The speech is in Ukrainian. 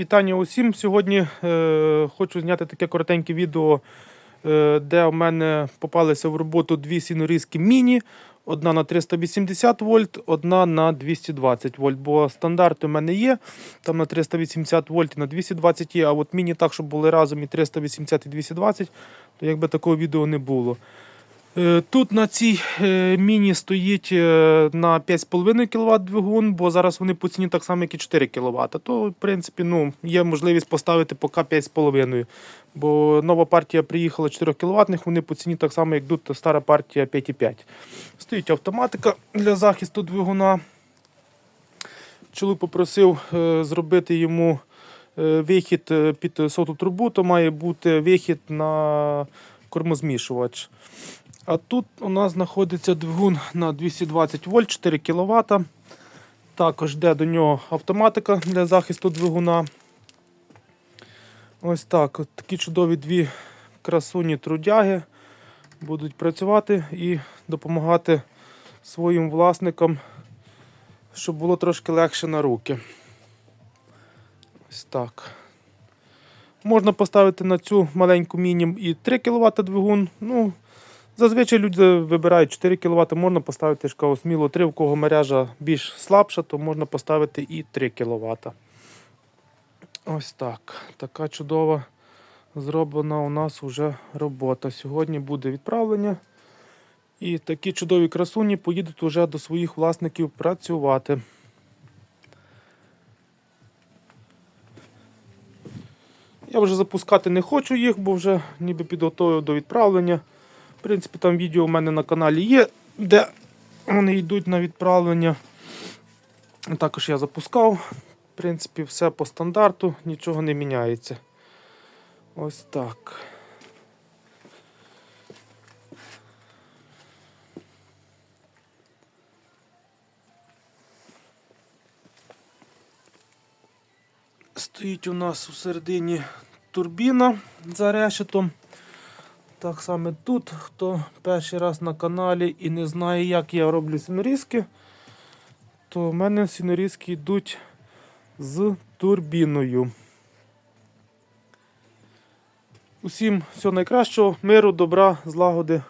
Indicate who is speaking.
Speaker 1: Вітання усім. Сьогодні е, хочу зняти таке коротеньке відео, е, де в мене попалися в роботу дві сінорізки міні. Одна на 380 вольт, одна на 220 вольт. Бо стандарт у мене є. Там на 380 вольт і на 220 є. А от міні так, щоб були разом і 380 і 220, то якби такого відео не було. Е, Тут на цій е, міні стоїть е, на 5,5 кВт двигун, бо зараз вони по ціні так само, як і 4 кВт. То, в принципі, ну, є можливість поставити поки 5,5. Бо нова партія приїхала 4 кВт, вони по ціні так само, як тут стара партія 5,5. Стоїть автоматика для захисту двигуна. Чоловік попросив зробити йому вихід під соту трубу, то має бути вихід на кормозмішувач. А тут у нас знаходиться двигун на 220 вольт, 4 кВт. Також йде до нього автоматика для захисту двигуна. Ось так. От такі чудові дві красуні трудяги будуть працювати і допомагати своїм власникам, щоб було трошки легше на руки. Ось так. Можна поставити на цю маленьку міні і 3 кВт двигун. Ну, Зазвичай люди вибирають 4 кВт, можна поставити ж кажу, сміло 3, у кого мережа більш слабша, то можна поставити і 3 кВт. Ось так. Така чудова зроблена у нас вже робота. Сьогодні буде відправлення. І такі чудові красуні поїдуть уже до своїх власників працювати. Я вже запускати не хочу їх, бо вже ніби підготовив до відправлення. В принципі, там відео у мене на каналі є, де вони йдуть на відправлення. Також я запускав. В принципі, все по стандарту, нічого не міняється. Ось так. Стоїть у нас у середині турбіна за решетом. Так само тут, хто перший раз на каналі і не знає, як я роблю сінорізки, то в мене сінорізки йдуть з турбіною. Усім всього найкращого, миру, добра, злагоди.